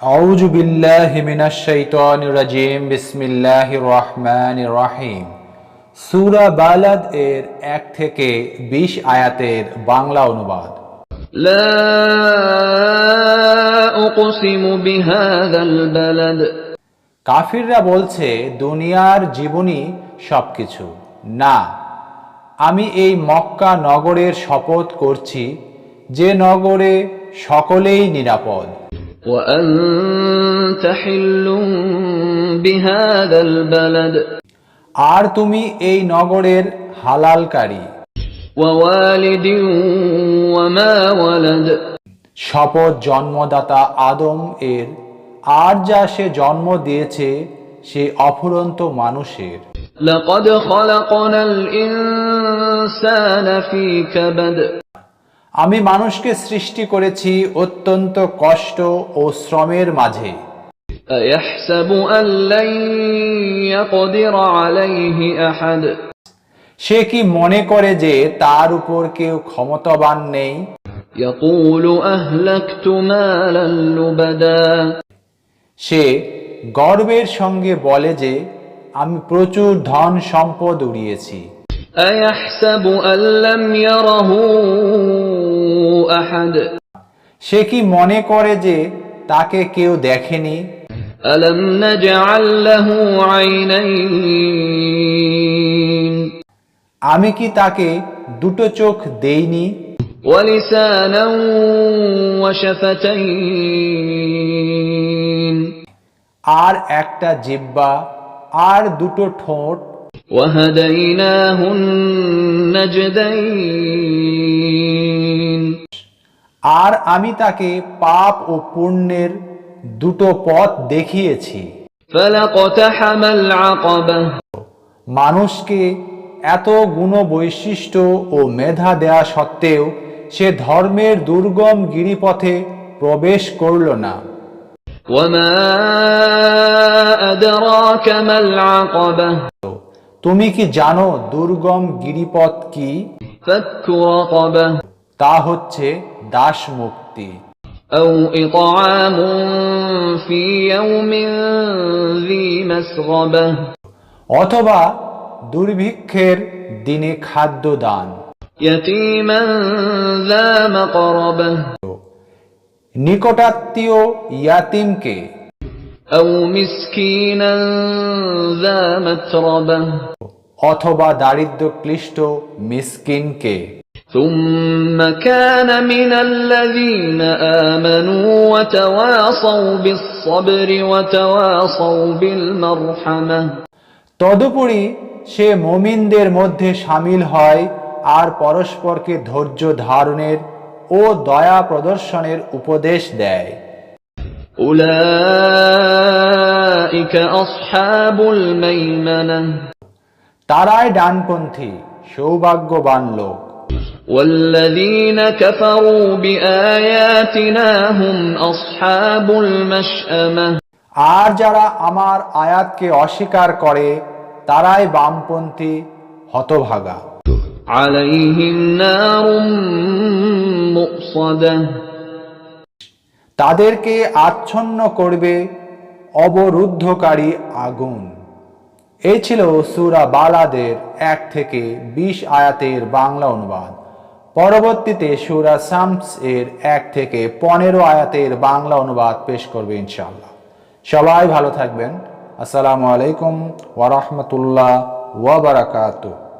أعوذ بالله من الشيطان الرجيم بسم الله الرحمن الرحيم সূরা Balad এর এক থেকে বিশ আয়াতের বাংলা অনুবাদ لا أقسم بهذا البلد কাফিররা বলছে দুনিয়ার জীবনই সবকিছু না আমি এই মক্কা নগরের শপথ করছি যে নগরে সকলেই নিরাপদ وأنت حل بهذا البلد আর তুমি এই নগরের হালালকারী ووالد وما ولد শপথ জন্মদাতা আদম এর আর যা সে জন্ম দিয়েছে সে অফুরন্ত মানুষের لقد خلقنا الإنسان في كبد আমি মানুষকে সৃষ্টি করেছি অত্যন্ত কষ্ট ও শ্রমের মাঝে أيحسب أن لن يقدر عليه أحد সে কি মনে করে যে তার উপর কেউ ক্ষমতাবান নেই يقول أهلكت مالا لبدا সে গর্বের সঙ্গে বলে যে আমি প্রচুর ধন সম্পদ উড়িয়েছি أيحسب أن لم يره أحد সে কি মনে করে যে তাকে কেউ দেখেনি ألم نجعل له عينين আমি কি তাকে দুটো চোখ দেইনি ولسانا وشفتين আর একটা জিব্বা আর দুটো ঠোঁট وهديناه النجدين আর আমি তাকে পাপ ও পুণ্যের দুটো পথ দেখিয়েছি। মানুষকে এত গুণ বৈশিষ্ট্য ও মেধা দেয়া সত্ত্বেও সে ধর্মের দুর্গম গিরিপথে প্রবেশ করল না। তুমি কি জানো দুর্গম গিরিপথ কি? তা হচ্ছে দাস মুক্তি أو إطعام في يوم ذي مسغبة অথবা দুর্ভিক্ষের দিনে খাদ্য দান يتيما ذا مقربة নিকটাত্মীয় ইয়াতিমকে أو مسكينا ذا متربة অথবা দারিদ্র ক্লিষ্ট মিসকিনকে ثم كان من الذين آمنوا وتواصوا بالصبر وتواصوا بالمرحمة তদুপরি সে মমিনদের মধ্যে সামিল হয় আর পরস্পরকে ধৈর্য ধারণের ও দয়া প্রদর্শনের উপদেশ দেয় أولئك أصحاب الميمنة তারাই ডানপন্থী সৌভাগ্যবান লোক والذين كفروا بآياتنا هم أصحاب المشأمة আর যারা আমার আয়াতকে অস্বীকার করে তারাই বামপন্থী হতভাগা عليهم نار مؤصدة তাদেরকে আচ্ছন্ন করবে অবরুদ্ধকারী আগুন এই ছিল সুরা বালাদের এক থেকে বিশ আয়াতের বাংলা অনুবাদ পরবর্তীতে সুরা সামস এর এক থেকে পনেরো আয়াতের বাংলা অনুবাদ পেশ করবে ইনশাআল্লাহ। সবাই ভালো থাকবেন। আসসালামু আলাইকুম ওয়ারহমতুল্লাহ ওয়াবারাকাতুহ